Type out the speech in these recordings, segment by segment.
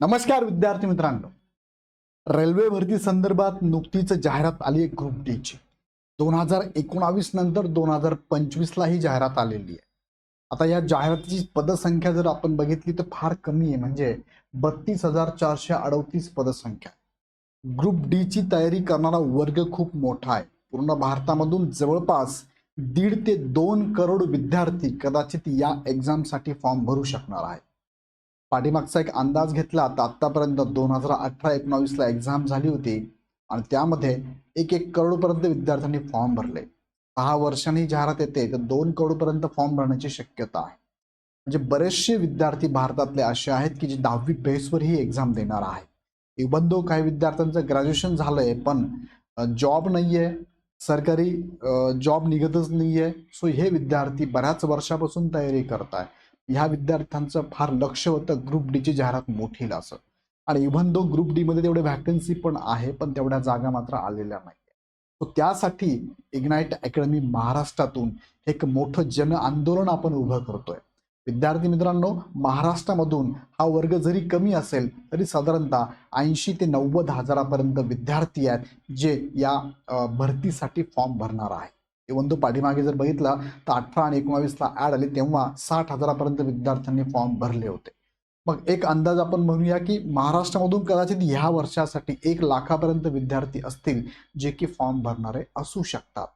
नमस्कार विद्यार्थी मित्रांनो. रेल्वे भरती संदर्भात नुकतीच जाहिरात आली आहे ग्रुप डीची दोन हजार एकोणावीस नंतर दोन हजार पंचवीसला ही जाहिरात आलेली आहे. आता या जाहिरातीची पदसंख्या जर आपण बघितली तर फार कमी आहे म्हणजे बत्तीस हजार चारशे अडतीस पदसंख्या. ग्रुप डीची तयारी करणारा वर्ग खूप मोठा आहे. पूर्ण भारतामधून जवळपास दीड ते दोन करोड विद्यार्थी कदाचित या एक्झामसाठी फॉर्म भरू शकणार आहे पाठीमागचा एक अंदाज घेतला तर आत्तापर्यंत दोन हजार अठरा एकोणावीसला एक्झाम झाली होती. आणि त्यामध्ये एक एक करोडपर्यंत विद्यार्थ्यांनी फॉर्म भरले. सहा वर्षांनी जाहिरात येते तर दोन करोडपर्यंत फॉर्म भरण्याची शक्यता आहे. म्हणजे बरेचसे विद्यार्थी भारतातले असे आहेत की जे दहावी बेसवर ही एक्झाम देणार आहे इवन दो काही विद्यार्थ्यांचं ग्रॅज्युएशन झालंय पण जॉब नाही आहे सरकारी जॉब निघतच नाही आहे सो हे विद्यार्थी बऱ्याच वर्षापासून तयारी करत आहे ह्या विद्यार्थ्यांचं फार लक्ष होतं ग्रुप डीची जाहिरात मोठी असं. आणि इव्हन दो ग्रुप डी मध्ये तेवढे व्हॅकन्सी पण आहे पण तेवढ्या जागा मात्र आलेल्या नाही सो त्यासाठी इग्नाईट अकॅडमी महाराष्ट्रातून एक मोठं जन आंदोलन आपण उभं करतोय. विद्यार्थी मित्रांनो महाराष्ट्रामधून हा वर्ग जरी कमी असेल तरी साधारणतः ऐंशी ते नव्वद हजारापर्यंत विद्यार्थी आहेत जे या भरतीसाठी फॉर्म भरणार आहे इव्हन तो पाठीमागे जर बघितला तर अठरा आणि एकोणावीसला ॲड आली तेव्हा साठ हजारापर्यंत विद्यार्थ्यांनी फॉर्म भरले होते. मग एक अंदाज आपण म्हणूया की महाराष्ट्रामधून कदाचित ह्या वर्षासाठी एक लाखापर्यंत विद्यार्थी असतील जे की फॉर्म भरणारे असू शकतात.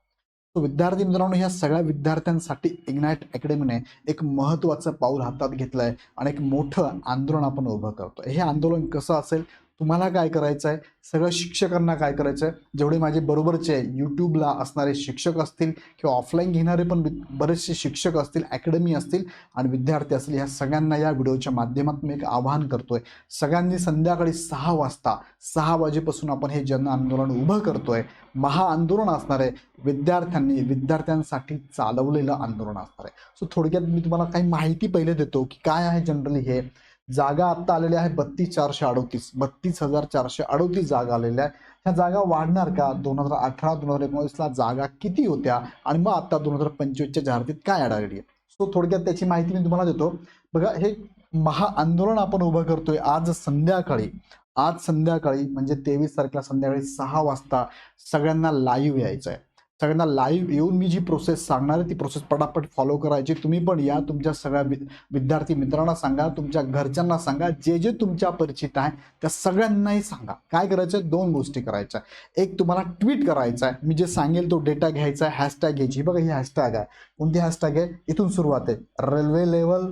तो विद्यार्थी मित्रांनो ह्या सगळ्या विद्यार्थ्यांसाठी इग्नाईट अकॅडमीने एक महत्त्वाचं पाऊल हातात घेतलंय आणि एक मोठं आंदोलन आपण उभं करतो हे आंदोलन कसं असेल? तुम्हाला काय करायचं आहे सगळं शिक्षकांना काय करायचं आहे जेवढे माझे बरोबरचे यूट्यूबला असणारे शिक्षक असतील किंवा ऑफलाईन घेणारे पण बरेचसे शिक्षक असतील अकॅडमी असतील आणि विद्यार्थी असतील ह्या सगळ्यांना या व्हिडिओच्या माध्यमातून एक आवाहन करतोय. सगळ्यांनी संध्याकाळी सहा वाजता सहा वाजेपासून आपण हे जन आंदोलन उभं करतोय. महाआंदोलन असणार आहे. विद्यार्थ्यांनी विद्यार्थ्यांसाठी चालवलेलं आंदोलन असणार आहे. सो थोडक्यात मी तुम्हाला काही माहिती पहिले देतो की काय आहे जनरली हे. जागा आत्ता आलेल्या आहे बत्तीस चारशे अडोतीस. बत्तीस हजार चारशे अडोतीस जागा आलेल्या आहे ह्या जागा वाढणार का? दोन हजार अठरा दोन हजार एकोणीसला जागा किती होत्या? आणि मग आता दोन हजार पंचवीसच्या जाहिरातीत काय आढळली आहे सो थोडक्यात त्याची माहिती मी तुम्हाला देतो. बघा हे महाआंदोलन आपण उभं करतोय आज संध्याकाळी. आज संध्याकाळी म्हणजे तेवीस तारखेला संध्याकाळी सहा वाजता सगळ्यांना लाईव्ह यायचं आहे सगळ्यांना लाईव्ह येऊन मी जी प्रोसेस सांगणार आहे ती प्रोसेस पटापट फॉलो करायची. तुम्ही पण या तुमच्या सगळ्या वि- विद्यार्थी मित्रांना सांगा तुमच्या घरच्यांना सांगा जे जे तुमच्या परिचित आहे त्या सगळ्यांनाही सांगा. काय करायचं आहे दोन गोष्टी करायच्या. एक तुम्हाला ट्विट करायचं आहे. मी जे सांगेल तो डेटा घ्यायचा आहे हॅशटॅग घ्यायची. बघा ही हॅशटॅग आहे. कोणती हॅशटॅग आहे? इथून सुरुवात आहे. रेल्वे लेवल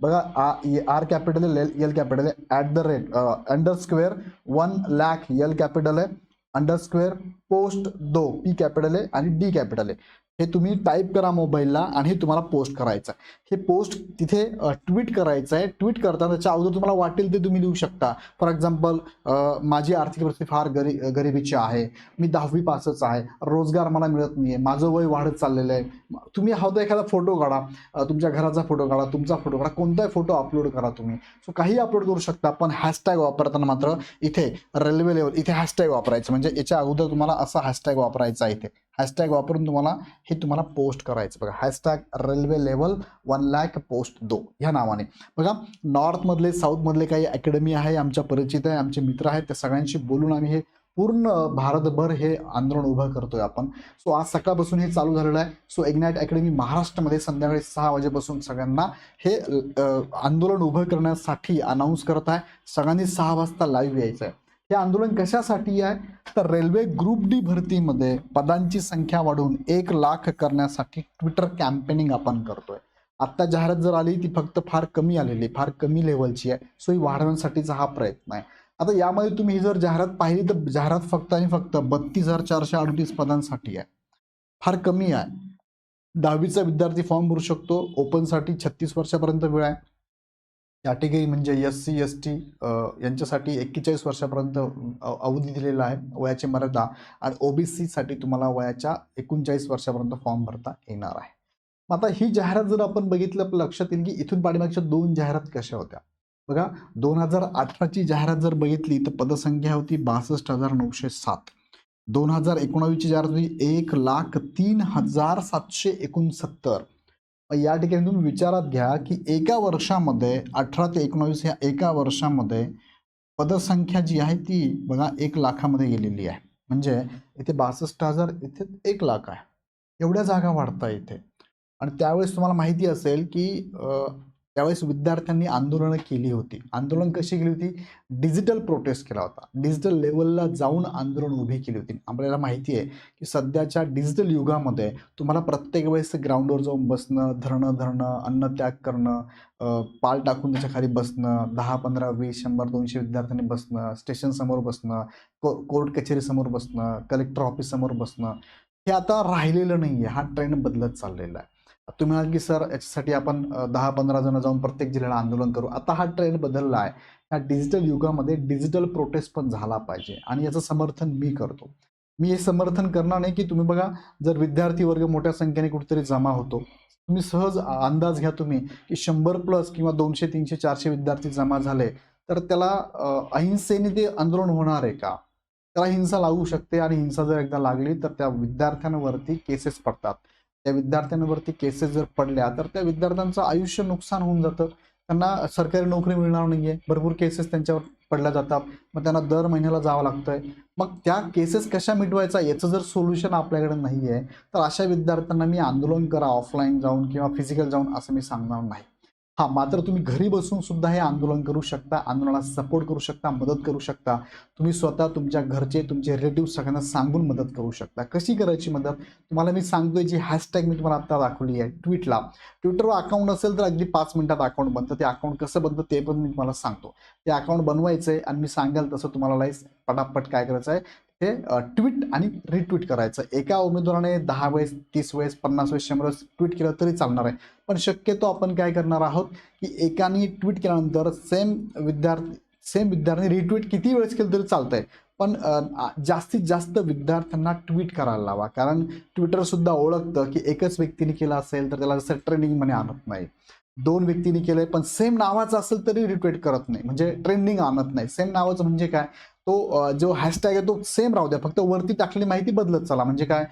बघा आर कॅपिटल आहे एल कॅपिटल आहे. At the rate under square one lakh L capital आहे. अंडर स्क्वेअर पोस्ट दो पी कॅपिटल आहे आणि डी कॅपिटल आहे हे तुम्ही टाईप करा मोबाईलला आणि हे तुम्हाला पोस्ट करायचं आहे हे पोस्ट तिथे ट्विट करायचं आहे ट्विट करताना त्याच्या अगोदर तुम्हाला वाटेल ते तुम्ही लिहू शकता. फॉर एक्झाम्पल माझी आर्थिक परिस्थिती फार गरी गरिबीची आहे. मी दहावी पासच आहे. रोजगार मला मिळत नाही आहे माझं वय वाढत चाललेलं आहे. तुम्ही हा तर एखादा फोटो काढा. तुमच्या घराचा फोटो काढा तुमचा फोटो काढा. कोणताही फोटो अपलोड करा तुम्ही. सो काही अपलोड करू शकता पण हॅशटॅग वापरताना मात्र इथे रेल्वे लेवल इथे हॅशटॅग वापरायचं. म्हणजे याच्या अगोदर तुम्हाला असा हॅशटॅग वापरायचा इथे. हॅशटॅग वापरून तुम्हाला हे तुम्हाला पोस्ट करायचं. बघा hashtag railway level one lakh post दो ह्या नावाने. बघा नॉर्थमधले साऊथमधले काही अकॅडमी आहे आमच्या परिचित आहे आमचे मित्र आहेत त्या सगळ्यांशी बोलून आम्ही हे पूर्ण भारतभर हे आंदोलन उभं करतोय आपण. सो आज सकाळपासून हे चालू झालेलं आहे. सो एक्नाईट अकॅडमी महाराष्ट्रामध्ये संध्याकाळी सहा वाजेपासून सगळ्यांना हे आंदोलन उभं करण्यासाठी अनाऊन्स करत आहे. सगळ्यांनी सहा वाजता लाईव्ह यायचं आहे हे आंदोलन कशासाठी आहे? तर रेल्वे ग्रुप डी भरतीमध्ये पदांची संख्या वाढवून एक लाख करण्यासाठी ट्विटर कॅम्पेनिंग आपण करतोय. आत्ता जाहिरात जर आली ती फक्त फार कमी आलेली फार कमी लेवलची आहे. सो ही वाढवण्यासाठीचा हा प्रयत्न आहे. आता यामध्ये तुम्ही ही जर जाहिरात पाहिली तर जाहिरात फक्त आणि फक्त बत्तीस हजार चारशे अडतीस पदांसाठी आहे. फार कमी आहे. दहावीचा विद्यार्थी फॉर्म भरू शकतो. ओपनसाठी छत्तीस वर्षापर्यंत वेळ आहे. कॅटेगरी म्हणजे एस सी एस टी यांच्यासाठी एक्केचाळीस वर्षापर्यंत अवधी दिलेला आहे वयाची मर्यादा आणि ओबीसीसाठी तुम्हाला वयाच्या एकोणचाळीस वर्षापर्यंत फॉर्म भरता येणार आहे. मग आता ही जाहिरात जर आपण बघितलं आपल्या लक्षात येईल की इथून पाठीमागच्या दोन जाहिरात कशा होत्या? बघा दोन हजार अठराची जाहिरात जर बघितली तर पदसंख्या होती बासष्ट हजार नऊशे सात. दोन हजार एकोणावीसची जाहिरात होती एक लाख तीन हजार सातशे एकोणसत्तर. या ठिकाणी तुम्ही विचारात घ्या की एका वर्षामध्ये अठरा ते एकोणावीस ह्या एका वर्षामध्ये पदसंख्या जी आहे ती बघा एक लाखामध्ये गेलेली आहे. म्हणजे इथे बासष्ट हजार इथे एक लाख आहे. एवढ्या जागा वाढता इथे. आणि त्यावेळेस तुम्हाला माहिती असेल की त्यावेळेस विद्यार्थ्यांनी आंदोलनं केली होती. आंदोलन कशी केली होती? डिजिटल प्रोटेस्ट केला होता. डिजिटल लेवलला जाऊन आंदोलन उभी केली होती. आपल्याला माहिती आहे की सध्याच्या डिजिटल युगामध्ये तुम्हाला प्रत्येक वेळेस ग्राउंडवर जाऊन बसणं धरणं धरणं अन्नत्याग करणं पाल टाकून त्याच्याखाली बसणं दहा पंधरा वीस शंभर दोनशे विद्यार्थ्यांनी बसणं स्टेशनसमोर बसणं को कोर्ट कचेरीसमोर बसणं कलेक्टर ऑफिससमोर बसणं हे आता राहिलेलं नाही आहे हा ट्रेंड बदलत चाललेला आहे. तुम्ही म्हणाल की सर याच्यासाठी आपण दहा पंधरा जण जाऊन प्रत्येक जिल्ह्याला आंदोलन करू. आता हा ट्रेंड बदलला आहे. ह्या डिजिटल युगामध्ये डिजिटल प्रोटेस्ट पण झाला पाहिजे आणि याचं समर्थन मी करतो. मी हे समर्थन करणार नाही की तुम्ही बघा जर विद्यार्थी वर्ग मोठ्या संख्येने कुठेतरी जमा होतो. तुम्ही सहज अंदाज घ्या तुम्ही की शंभर प्लस किंवा दोनशे तीनशे चारशे विद्यार्थी जमा झाले तर त्याला अहिंसेने ते आंदोलन होणार आहे का? त्याला हिंसा लागू शकते आणि हिंसा जर एकदा लागली तर त्या विद्यार्थ्यांवरती केसेस पडतात. त्या विद्यार्थ्यांवरती केसेस जर पडल्या तर त्या विद्यार्थ्यांचं आयुष्य नुकसान होऊन जातं. त्यांना सरकारी नोकरी मिळणार नाही आहे भरपूर केसेस त्यांच्यावर पडल्या जातात. मग त्यांना दर महिन्याला जावं लागतंय. मग त्या केसेस कशा मिटवायचा याचं जर सोल्युशन आपल्याकडे नाही आहे तर अशा विद्यार्थ्यांना मी आंदोलन करा ऑफलाईन जाऊन किंवा फिजिकल जाऊन असं मी सांगणार नाही. हा मात्र तुम्ही घरी बसून सुद्धा हे आंदोलन करू शकता आंदोलनाला सपोर्ट करू शकता मदत करू शकता. तुम्ही स्वतः तुमच्या घरचे तुमचे रिलेटिव्ह सगळ्यांना सांगून मदत करू शकता. कशी करायची मदत? तुम्हाला मी सांगतोय जी हॅशटॅग मी तुम्हाला आता दाखवली आहे ट्विटला ट्विटरवर अकाउंट असेल तर अगदी पाच मिनिटात अकाउंट बनतं. ते अकाउंट कसं बनतं ते पण मी तुम्हाला सांगतो. ते अकाउंट बनवायचं आहे आणि मी सांगाल तसं तुम्हाला लाईस पटापट काय करायचं आहे हे ट्विट आणि रिट्विट करायचं. एका उमेदवाराने दहा वेळेस तीस वेळेस पन्नास वेळेस शंभर वेळेस ट्विट केलं तरी चालणार आहे. पण शक्यतो आपण काय करणार आहोत की एकाने ट्विट केल्यानंतर सेम विद्यार्थी सेम विद्यार्थी रिट्विट किती वेळेस केलं तरी चालतंय. पण जास्तीत जास्त विद्यार्थ्यांना ट्विट करायला लावा. कारण ट्विटर सुद्धा ओळखतं की एकच व्यक्तीने केलं असेल तर त्याला जसं ट्रेंडिंगमध्ये आणत नाही. दोन व्यक्तींनी केलंय पण सेम नावाचं असेल तरी रिट्विट करत नाही. म्हणजे ट्रेंडिंग आणत नाही. सेम नावाचं म्हणजे काय? तो जो हॅशटॅग आहे तो सेम राहू द्या. फक्त वरती टाकलेली माहिती बदलत चला. म्हणजे काय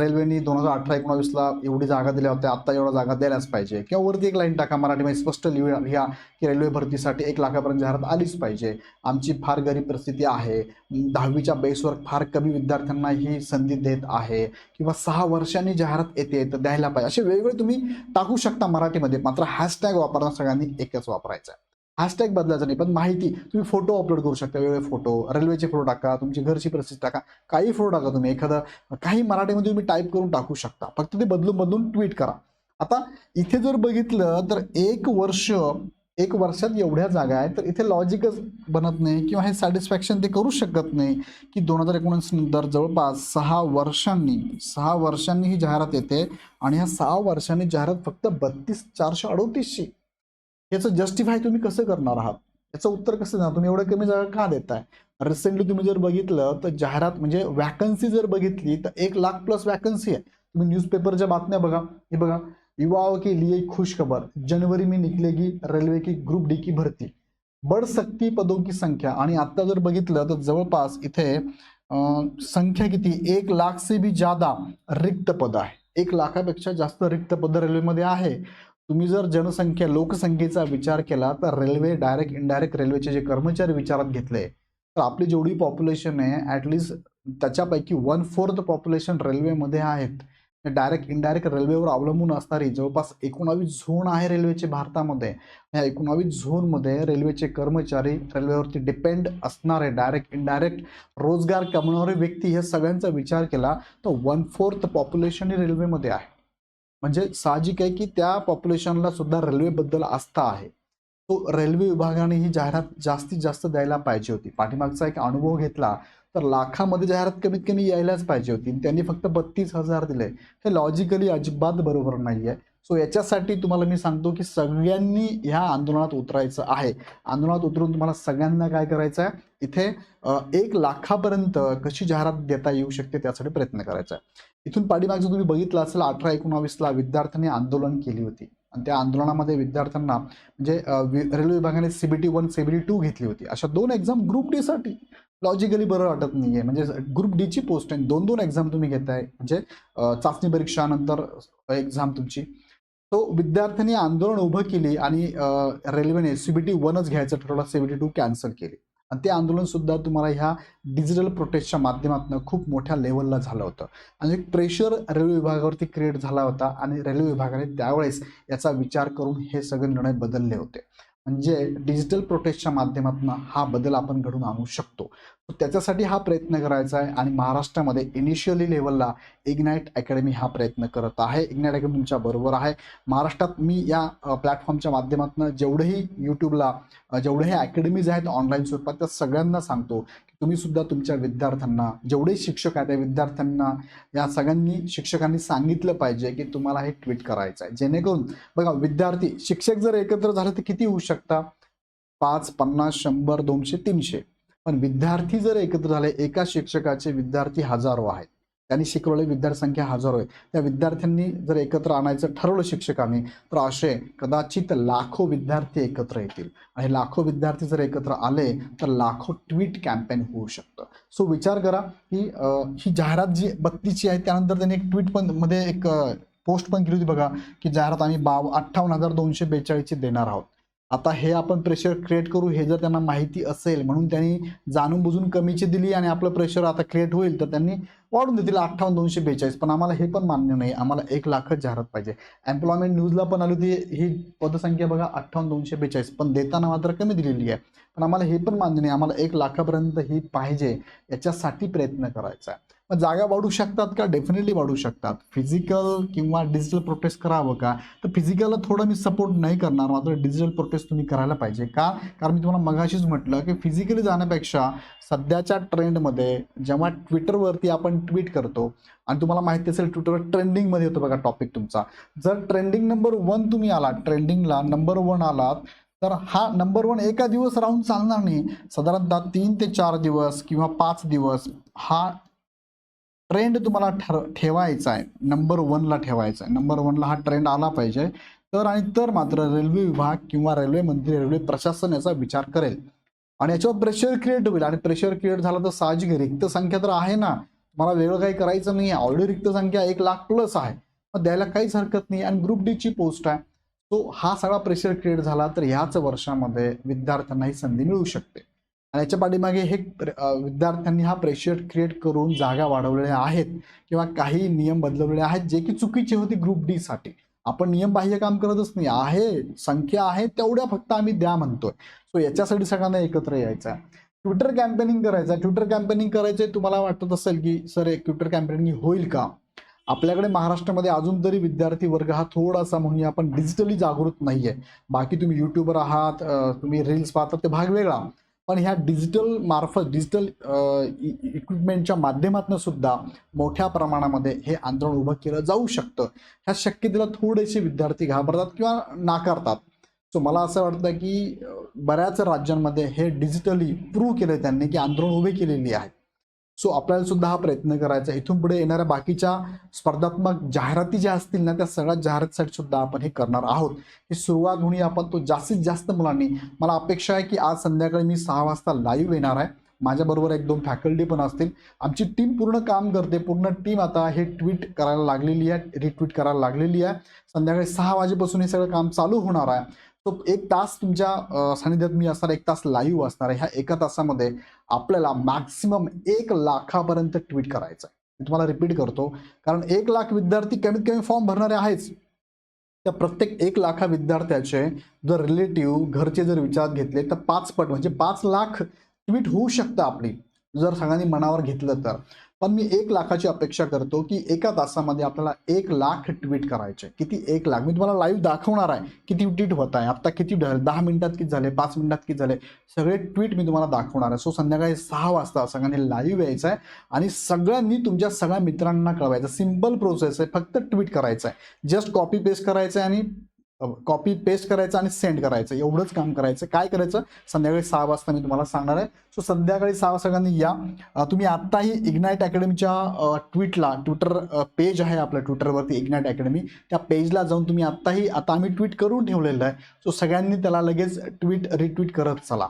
रेल्वेनी दोन हजार अठरा एकोणावीसला एवढी जागा दिल्या होत्या. आता एवढा जागा द्यायलाच पाहिजे. किंवा वरती एक लाईन टाका. मराठीमध्ये स्पष्ट लिहूया लिहा की रेल्वे भरतीसाठी एक लाखापर्यंत जाहिरात आलीच पाहिजे. आमची फार गरीब परिस्थिती आहे. दहावीच्या बेसवर फार कमी विद्यार्थ्यांना ही संधी देत आहे. किंवा सहा वर्षांनी जाहिरात येते तर द्यायला पाहिजे. असे वेगवेगळे तुम्ही टाकू शकता मराठीमध्ये. मात्र हॅशटॅग वापरणं सगळ्यांनी एकच वापरायचा आहे हॅशटॅग बदलायचा नाही पण माहिती. तुम्ही फोटो अपलोड करू शकता वेगवेगळे फोटो रेल्वेचे फोटो टाका तुमची घरची परिस्थिती टाका. काही फोटो टाका तुम्ही. एखादं काही मराठीमध्ये तुम्ही टाईप करून टाकू शकता. फक्त ते बदलून बदलून ट्विट करा. आता इथे जर बघितलं तर एक वर्ष एक वर्षात एवढ्या जागा आहेत तर इथे लॉजिकच बनत नाही किंवा हे सॅटिस्फॅक्शन ते करू शकत नाही की दोन हजार एकोणीस नंतर जवळपास सहा वर्षांनी सहा वर्षांनी ही जाहिरात येते आणि ह्या सहा वर्षांनी जाहिरात फक्त बत्तीस चारशे अडोतीसशे. याचं जस्टिफाय तुम्ही कसं करणार आहात? याचं उत्तर कसं देणार? तुम्ही एवढं कमी जागा का देताय? रिसेंटली तुम्ही जर बघितलं तर जाहिरात म्हणजे वॅकन्सी जर बघितली तर एक लाख प्लस वॅकन्सी आहे. तुम्ही न्यूजपेपरच्या बातम्या बघा. हे बघा. युवाओं के लिए खुश खबर. जनवरी में निकलेगी रेल्वे की ग्रुप डी की भरती. बढ़ सक्ती पदों की संख्या. आणि आता जर बघितलं तर जवळपास इथे संख्या किती? एक लाख से भी ज्यादा रिक्त पद आहे. एक लाखापेक्षा जास्त रिक्त पद रेल्वेमध्ये आहे. तुम्ही जर जनसंख्या लोकसंख्येचा विचार केला तर रेल्वे डायरेक्ट इनडायरेक्ट रेल्वेचे जे कर्मचारी विचारात घेतले तर आपली जेवढी पॉप्युलेशन आहे ॲटलिस्ट त्याच्यापैकी वन फोर्थ पॉप्युलेशन रेल्वेमध्ये आहेत. डायरेक्ट इनडायरेक्ट रेल्वेवर अवलंबून असणारी जवळपास एकोणावीस झोन आहे रेल्वेचे भारतामध्ये. या एकोणावीस झोनमध्ये रेल्वेचे कर्मचारी रेल्वेवरती डिपेंड असणारे डायरेक्ट इनडायरेक्ट रोजगार कमवणारे व्यक्ती हे सगळ्यांचा विचार केला तर वन फोर्थ पॉप्युलेशन ही रेल्वेमध्ये आहे. म्हणजे साहजिक आहे की त्या पॉप्युलेशनला सुद्धा रेल्वेबद्दल आस्था आहे. तो रेल्वे विभागाने ही जाहिरात जास्तीत जास्त द्यायला पाहिजे होती. पाठीमागचा एक अनुभव घेतला तर लाखामध्ये जाहिरात कमीत कमी यायलाच पाहिजे होती. त्यांनी फक्त बत्तीस हजार दिले. हे लॉजिकली अजिबात बरोबर नाही आहे सो याच्यासाठी तुम्हाला मी सांगतो की सगळ्यांनी ह्या आंदोलनात उतरायचं आहे. आंदोलनात उतरून तुम्हाला सगळ्यांना काय करायचं आहे इथे एक लाखापर्यंत कशी जाहिरात देता येऊ शकते त्यासाठी प्रयत्न करायचा आहे. इथून पाठीमागचं तुम्ही बघितलं असेल अठरा एकोणावीसला विद्यार्थ्यांनी आंदोलन केली होती. आणि त्या आंदोलनामध्ये विद्यार्थ्यांना म्हणजे रेल्वे विभागाने सीबीटी वन सीबीटी टू घेतली होती. अशा दोन एक्झाम ग्रुप डी साठी लॉजिकली बरं वाटत नाहीये. म्हणजे ग्रुप डी ची पोस्ट आहे दोन दोन एक्झाम तुम्ही घेताय. म्हणजे चाचणी परीक्षा नंतर एक्झाम तुमची. तो विद्यार्थ्यांनी आंदोलन उभं केली आणि रेल्वेने सीबीटी वनच घ्यायचं ठरवलं सीबीटी टू कॅन्सल केली. आणि ते आंदोलनसुद्धा तुम्हाला ह्या डिजिटल प्रोटेस्टच्या माध्यमातून खूप मोठ्या लेवलला झालं होतं. आणि एक प्रेशर रेल्वे विभागावरती क्रिएट झाला होता आणि रेल्वे विभागाने त्यावेळेस याचा विचार करून हे सगळे निर्णय बदलले होते. म्हणजे डिजिटल प्रोटेस्टच्या माध्यमातून हा बदल आपण घडून आणू शकतो. त्याच्यासाठी हा प्रयत्न करायचा आहे आणि महाराष्ट्रामध्ये इनिशियली लेवलला इग्नाईट अकॅडमी हा प्रयत्न करत आहे. इग्नाईट अकॅडमी तुमच्या बरोबर आहे. महाराष्ट्रात मी या प्लॅटफॉर्मच्या माध्यमातून जेवढेही यूट्यूबला जेवढेही अकॅडमीज आहेत ऑनलाईन स्वरूपात त्या सगळ्यांना सांगतो की तुम्ही सुद्धा तुमच्या विद्यार्थ्यांना जेवढे शिक्षक आहेत त्या विद्यार्थ्यांना या सगळ्यांनी शिक्षकांनी सांगितलं पाहिजे की तुम्हाला हे ट्विट करायचं आहे. जेणेकरून बघा विद्यार्थी शिक्षक जर एकत्र झाले तर किती होऊ शकता? पाच पन्नास शंभर दोनशे तीनशे. पण विद्यार्थी जर एकत्र झाले एका शिक्षकाचे विद्यार्थी हजारो आहेत. त्यांनी शिकवलेली विद्यार्थी संख्या हजारो आहे. त्या विद्यार्थ्यांनी जर एकत्र आणायचं ठरवलं शिक्षकांनी तर असे कदाचित लाखो विद्यार्थी एकत्र येतील. आणि लाखो विद्यार्थी जर एकत्र आले तर लाखो ट्विट कॅम्पेन होऊ शकतं. सो विचार करा की ही जाहिरात जी बत्तीची आहे त्यानंतर त्यांनी एक ट्विट पण मध्ये एक पोस्ट पण केली होती बघा की जाहिरात आम्ही बाव अठ्ठावन्न हजार दोनशे बेचाळीसची देणार आहोत. आता हे आपण प्रेशर क्रिएट करू हे जर त्यांना माहिती असेल म्हणून त्यांनी जाणून बुजून कमीची दिली आणि आपलं प्रेशर आता क्रिएट होईल तर त्यांनी वाढून देतील अठ्ठावन्न दोनशे बेचाळीस. पण आम्हाला हे पण मान्य नाही. आम्हाला एक लाखच जाहिरात पाहिजे. एम्प्लॉयमेंट न्यूजला पण आली होती ही पदसंख्या बघा अठ्ठावन्न दोनशे बेचाळीस. पण देताना मात्र कमी दिलेली आहे. पण आम्हाला हे पण मान्य नाही. आम्हाला एक लाखापर्यंत ही पाहिजे याच्यासाठी प्रयत्न करायचा आहे. मग जागा वाढू शकतात का? डेफिनेटली वाढू शकतात. फिजिकल किंवा डिजिटल प्रोटेस्ट करावं का? तर फिजिकलला थोडं मी सपोर्ट नाही करणार मात्र डिजिटल प्रोटेस्ट तुम्ही करायला पाहिजे. का? कारण मी तुम्हाला मगाशीच म्हटलं की फिजिकली जाण्यापेक्षा सध्याच्या ट्रेंडमध्ये जेव्हा ट्विटरवरती आपण ट्विट करतो आणि तुम्हाला माहिती असेल ट्विटरवर ट्रेंडिंगमध्ये येतो बघा टॉपिक तुमचा. जर ट्रेंडिंग नंबर वन तुम्ही आलात ट्रेंडिंगला नंबर वन आलात तर हा नंबर वन एका दिवस राहून चालणार नाही. साधारणतः तीन ते चार दिवस किंवा पाच दिवस हा ट्रेंड तुम्हाला ठर ठेवायचा आहे. नंबर वनला ठेवायचा आहे. नंबर वनला हा ट्रेंड आला पाहिजे. तर आणि तर मात्र रेल्वे विभाग किंवा रेल्वे मंत्री रेल्वे प्रशासन याचा विचार करेल. आणि याच्यावर प्रेशर क्रिएट होईल. आणि प्रेशर क्रिएट झालं तर साहजिक रिक्त संख्या तर आहे ना. मला वेगळं काही करायचं नाही आहे ऑलरेडी रिक्त संख्या एक लाख प्लस आहे. मग द्यायला काहीच हरकत नाही. आणि ग्रुप डी ची पोस्ट आहे. तो हा सगळा प्रेशर क्रिएट झाला तर ह्याच वर्षामध्ये विद्यार्थ्यांना ही संधी मिळू शकते. आणि याच्या पाठीमागे हे विद्यार्थ्यांनी हा प्रेशर क्रिएट करून जागा वाढवलेल्या आहेत किंवा काही नियम बदलवलेले आहेत जे की चुकीचे होते ग्रुप डी साठी. आपण नियम बाह्य काम करतच नाही. आहे संख्या आहे तेवढ्या फक्त आम्ही द्या म्हणतोय. सो याच्यासाठी सगळ्यांना एकत्र यायचं आहे ट्विटर कॅम्पेनिंग करायचं ट्विटर कॅम्पेनिंग करायचं तुम्हाला वाटत असेल की सर एक ट्विटर कॅम्पेनिंग होईल का? आपल्याकडे महाराष्ट्रामध्ये अजून तरी विद्यार्थी वर्ग हा थोडासा म्हणूया आपण डिजिटली जागृत नाही आहे बाकी तुम्ही युट्यूबर आहात तुम्ही रील्स पाहतात ते भाग वेगळा पण ह्या डिजिटल मार्फत डिजिटल इक्विपमेंटच्या माध्यमातून सुद्धा मोठ्या प्रमाणामध्ये हे आंदोलन उभं केलं जाऊ शकतं. ह्या शक्यतेला थोडेसे विद्यार्थी घाबरतात किंवा नाकारतात. सो मला असं वाटतं की बऱ्याच राज्यांमध्ये हे डिजिटली प्रूव्ह केलं त्यांनी की आंदोलन उभे केलेली आहेत. सो आपल्याला सुद्धा हा प्रयत्न करायचा आहे. इथून पुढे येणाऱ्या बाकीच्या स्पर्धात्मक जाहिराती ज्या असतील ना त्या सगळ्या जाहिरातीसाठी सुद्धा आपण हे करणार आहोत. ही सुरुवात होणी आपण तो जास्तीत जास्त मुलांनी मला अपेक्षा आहे की आज संध्याकाळी मी सहा वाजता लाईव्ह येणार आहे. माझ्याबरोबर एक दोन फॅकल्टी पण असतील. आमची टीम पूर्ण काम करते. पूर्ण टीम आता हे ट्विट करायला लागलेली आहे रिट्विट करायला लागलेली आहे. संध्याकाळी सहा वाजेपासून हे सगळं काम चालू होणार आहे. तो एक तास तुमच्या सानिध्यात मी असणार एक तास लाईव्ह असणार आहे. ह्या एका तासामध्ये आपल्याला मॅक्सिमम एक लाखापर्यंत ट्विट करायचं आहे. मी तुम्हाला रिपीट करतो कारण एक लाख विद्यार्थी कमीत कमी फॉर्म भरणारे आहेच. त्या प्रत्येक एक लाखा विद्यार्थ्याचे जर रिलेटिव्ह घरचे जर विचारात घेतले तर पाच पट म्हणजे पाच लाख ट्विट होऊ शकतं आपली. जर सगळ्यांनी मनावर घेतलं तर. पण मी एक लाखाची अपेक्षा करतो की एका तासामध्ये आपल्याला एक लाख ट्विट करायचे. किती एक लाख? मी तुम्हाला लाईव्ह दाखवणार आहे. किती ट्विट होत आहे? आता किती दहा मिनिटात किती झाले? पाच मिनिटात किती झाले? सगळे ट्विट मी तुम्हाला दाखवणार आहे. सो संध्याकाळी सहा वाजता सगळ्यांनी लाईव्ह यायचं आहे आणि सगळ्यांनी तुमच्या सगळ्या मित्रांना कळवायचं. सिंपल प्रोसेस आहे. फक्त ट्विट करायचं आहे. जस्ट कॉपी पेस्ट करायचं आहे आणि कॉपी पेस्ट करायचं आणि सेंड करायचं. एवढंच काम करायचं. काय करायचं? संध्याकाळी सहा वाजता मी तुम्हाला सांगणार आहे. सो संध्याकाळी सहा वाजता सगळ्यांनी या. तुम्ही आत्ताही इग्नाईट अकॅडमीच्या ट्विटला ट्विटर पेज आहे आपल्या ट्विटरवरती इग्नाईट अकॅडमी त्या पेजला जाऊन तुम्ही आत्ताही आता आम्ही ट्विट करून ठेवलेलं आहे. सो सगळ्यांनी त्याला लगेच ट्विट रिट्विट करत चला.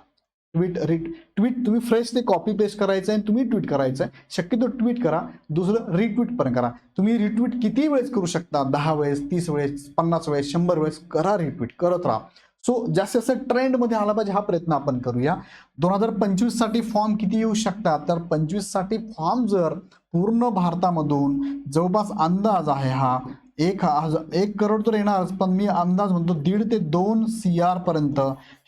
ट्विट रिट ट्विट तुम्ही फ्रेश ते कॉपी पेस्ट करायचं आहे तुम्ही ट्विट करायचं आहे शक्यतो ट्विट करा दुसरं रिट्विट पण करा. तुम्ही रिट्विट किती वेळेस करू शकता? दहा वेळेस तीस वेळेस पन्नास वेळेस शंभर वेळेस करा रिट्विट करत राहा. सो जास्तीत जास्त ट्रेंडमध्ये आला पाहिजे हा प्रयत्न आपण करूया. दोन हजार पंचवीससाठी फॉर्म किती येऊ शकतात? तर पंचवीससाठी फॉर्म जर पूर्ण भारतामधून जवळपास अंदाज आहे हा एक हजार एक करोड तर येणारच पण मी अंदाज म्हणतो दीड ते दोन सी आर पर्यंत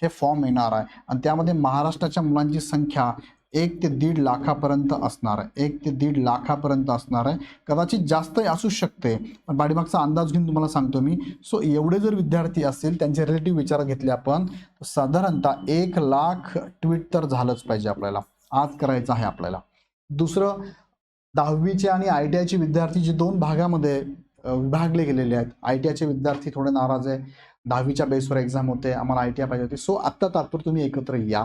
हे फॉर्म येणार आहे. आणि त्यामध्ये महाराष्ट्राच्या मुलांची संख्या एक ते दीड लाखापर्यंत असणार आहे. एक ते दीड लाखापर्यंत असणार आहे. कदाचित जास्तही असू शकते पण पाठीमागचा अंदाज घेऊन तुम्हाला सांगतो मी. सो एवढे जर विद्यार्थी असतील त्यांचे रिलेटिव्ह विचार घेतले आपण साधारणतः एक लाख ट्विट तर झालंच पाहिजे आपल्याला. आज करायचं आहे आपल्याला. दुसरं दहावीचे आणि आय टी आयचे विद्यार्थी जे दोन भागामध्ये विभागले गेलेले आहेत. आय टी आयचे विद्यार्थी थोडे नाराज आहे. दहावीच्या बेसवर एक्झाम होते. आम्हाला आय टी आय पाहिजे होती. सो आत्ता तात्पुर तुम्ही एकत्र या.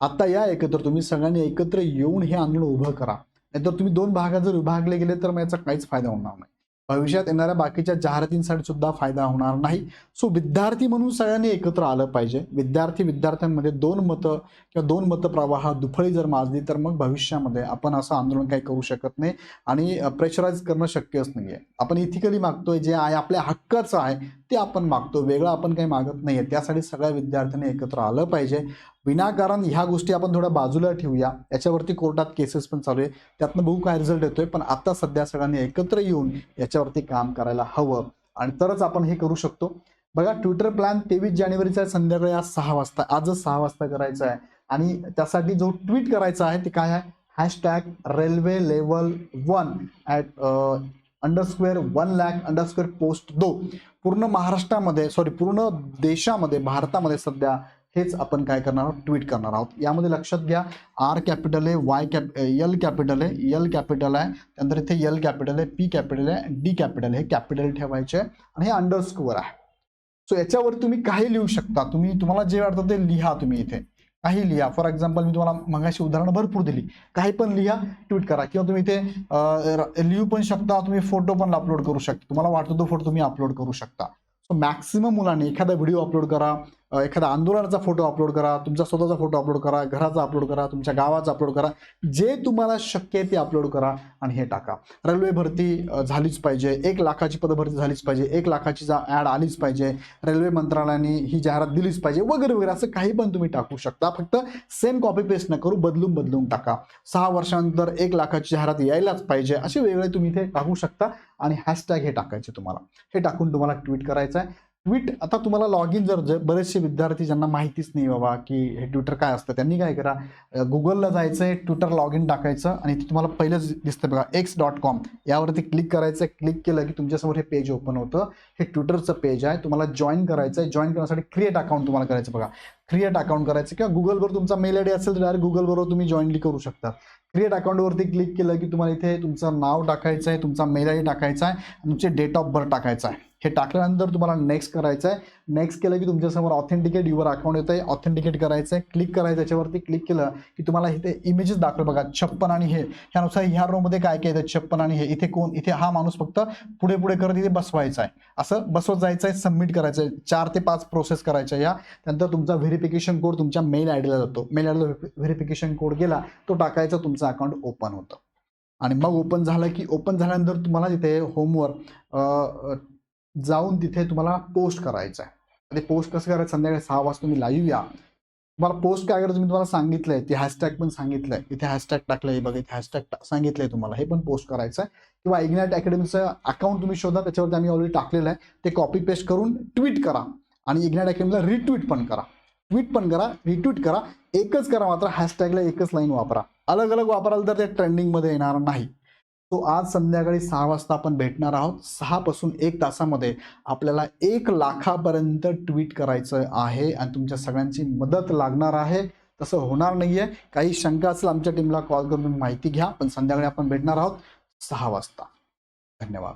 आत्ता या एकत्र. तुम्ही सगळ्यांनी एकत्र येऊन हे आंदोलन उभं करा. नाहीतर तुम्ही दोन भागात जर विभागले गेले तर मग याचा काहीच फायदा होणार नाही. भविष्यात येणाऱ्या बाकीच्या जाहिरातींसाठी सुद्धा फायदा होणार नाही. सो विद्यार्थी म्हणून सगळ्यांनी एकत्र आलं पाहिजे. विद्यार्थी विद्यार्थ्यांमध्ये दोन मतं किंवा दोन मतप्रवाह दुफळी जर माजली तर मग भविष्यामध्ये आपण असं आंदोलन काही करू शकत नाही आणि प्रेशराईज करणं शक्यच नाही आहे आपण इथिकली मागतोय जे आहे आपल्या हक्काचं आहे ते आपण मागतो वेगळं आपण काही मागत नाही आहे त्यासाठी सगळ्या विद्यार्थ्यांनी एकत्र आलं पाहिजे. विनाकारण ह्या गोष्टी आपण थोड्या बाजूला ठेवूया. याच्यावरती कोर्टात केसेस पण चालू आहे. त्यातनं बघू काय रिझल्ट येतोय. पण आता सध्या सगळ्यांनी एकत्र येऊन याच्यावरती काम करायला हवं. आणि तरच आपण हे करू शकतो. बघा ट्विटर प्लॅन तेवीस जानेवारीचा संध्याकाळी आज सहा वाजता. आजच सहा वाजता करायचा आहे. आणि त्यासाठी जो ट्विट करायचा आहे ते काय आहे? Hashtag railway level one at under square one lakh under square post दो. पूर्ण महाराष्ट्रामध्ये सॉरी पूर्ण देशामध्ये भारतामध्ये सध्या हेच आपण काय करणार आहोत? ट्विट करणार आहोत. यामध्ये लक्षात घ्या आर कॅपिटल आहे वाय कॅप एल कॅपिटल आहे एल कॅपिटल आहे त्यानंतर इथे एल कॅपिटल आहे पी कॅपिटल आहे डी कॅपिटल हे कॅपिटल ठेवायचे आणि हे अंडरस्कोअर आहे. सो याच्यावर तुम्ही काही लिहू शकता. तुम्ही तुम्हाला जे वाटतं ते लिहा तुम्ही इथे. काही लिहा. फॉर एक्झाम्पल मी तुम्हाला मगाशी उदाहरणं भरपूर दिली. काही पण लिहा ट्विट करा. किंवा तुम्ही इथे लिहू पण शकता तुम्ही फोटो पण अपलोड करू शकता. तुम्हाला वाटतो तो फोटो तुम्ही अपलोड करू शकता. सो मॅक्सिमम मुलांनी एखादा व्हिडिओ अपलोड करा. एखादा आंदोलनाचा फोटो अपलोड करा तुमचा स्वतःचा फोटो अपलोड करा घराचा अपलोड करा तुमच्या गावाचा अपलोड करा जे तुम्हाला शक्य आहे ते अपलोड करा आणि हे टाका. रेल्वे भरती झालीच पाहिजे एक लाखाची पदभरती झालीच पाहिजे एक लाखाची जा ॲड आलीच पाहिजे रेल्वे मंत्रालयाने ही जाहिरात दिलीच पाहिजे वगैरे वगैरे असं काही पण तुम्ही टाकू शकता. फक्त सेम कॉपी पेस्ट न करू बदलून बदलून टाका. सहा वर्षानंतर एक लाखाची जाहिरात यायलाच पाहिजे असे वेगळे तुम्ही इथे टाकू शकता आणि हॅशटॅग हे टाकायचे तुम्हाला. हे टाकून तुम्हाला ट्विट करायचं आहे ट्विट आता तुम्हाला लॉग इन जर बरेचसे विद्यार्थी ज्यांना माहितीच नाही बाबा की हे ट्विटर काय असतं त्यांनी काय करा गुगलला जायचं आहे ट्विटर लॉग इन टाकायचं आणि ते तुम्हाला पहिलंच दिसतं बघा एक्स डॉट कॉम यावरती क्लिक करायचं क्लिक केलं की तुमच्यासमोर हे पेज ओपन होतं. हे ट्विटरचं पेज आहे तुम्हाला जॉईन करायचं आहे जॉईन करण्यासाठी क्रिएट अकाउंट तुम्हाला करायचं बघा. क्रिएट अकाउंट करायचं किंवा गुगलवर तुमचा मेल आय डी असेल तर डायरेक्ट गुगलबरोबर तुम्ही जॉईनली करू शकता. क्रिएट अकाउंटवरती क्लिक केलं की तुम्हाला इथे तुमचं नाव टाकायचं आहे तुमचा मेल आय डी टाकायचा आहे तुमचे डेट ऑफ बर्थ टाकायचं आहे हे टाकल्यानंतर तुम्हाला नेक्स्ट करायचं आहे. नेक्स्ट केलं की तुमच्यासमोर ऑथेंटिकेट युअर अकाउंट येतं आहे ऑथेंटिकेट करायचं आहे क्लिक करायचं याच्यावरती क्लिक केलं की तुम्हाला इथे इमेजेस दाखवलं बघा. छप्पन आणि हे. ह्यानुसार ह्या रोमध्ये काय काय येतं? छप्पन आणि हे. इथे कोण? इथे हा माणूस फक्त पुढे पुढे करत इथे बसवायचा आहे. असं बसवत जायचं आहे सबमिट करायचं आहे चार ते पाच प्रोसेस करायच्या या. त्यानंतर तुमचा व्हेरिफिकेशन कोड तुमच्या मेल आय डीला जातो. मेल आय डीला व्हेरिफिकेशन कोड गेला तो टाकायचा तुमचं अकाउंट ओपन होतं. आणि मग ओपन झालं की ओपन झाल्यानंतर तुम्हाला तिथे होमवर जाऊन तिथे तुम्हाला पोस्ट करायचं आहे आणि पोस्ट कसं करायचं? संध्याकाळी सहा वाजता तुम्ही लाईव्ह या. तुम्हाला पोस्ट काय करायचं? मी तुम्हाला सांगितलंय. ते हॅशटॅग पण सांगितलंय. इथे हॅशटॅग टाकलंय. बघा इथे हॅशटॅग सांगितलंय तुम्हाला. हे पण पोस्ट करायचं आहे किंवा इग्नाइट अकॅडमीचं अकाउंट तुम्ही शोधा. त्याच्यावरती आम्ही ऑलरेडी टाकलेलं आहे. ते कॉपी पेस्ट करून ट्विट करा. आणि इग्नाइट अकॅडमीला रिट्विट पण करा. ट्विट पण करा. रिट्विट करा. एकच करा मात्र हॅशटॅगला एकच लाईन वापरा. अलग अलग वापराल तर ते ट्रेंडिंगमध्ये येणार नाही. तो आज संध्याकाळी सहा वाजता आपण भेटणार आहोत. सहापासून एक तासामध्ये आपल्याला एक लाखापर्यंत ट्विट करायचं आहे आणि तुमच्या सगळ्यांची मदत लागणार आहे. तसं होणार नाहीये. काही शंका असेल आमच्या टीमला कॉल करून माहिती घ्या. पण संध्याकाळी आपण भेटणार आहोत सहा वाजता. धन्यवाद.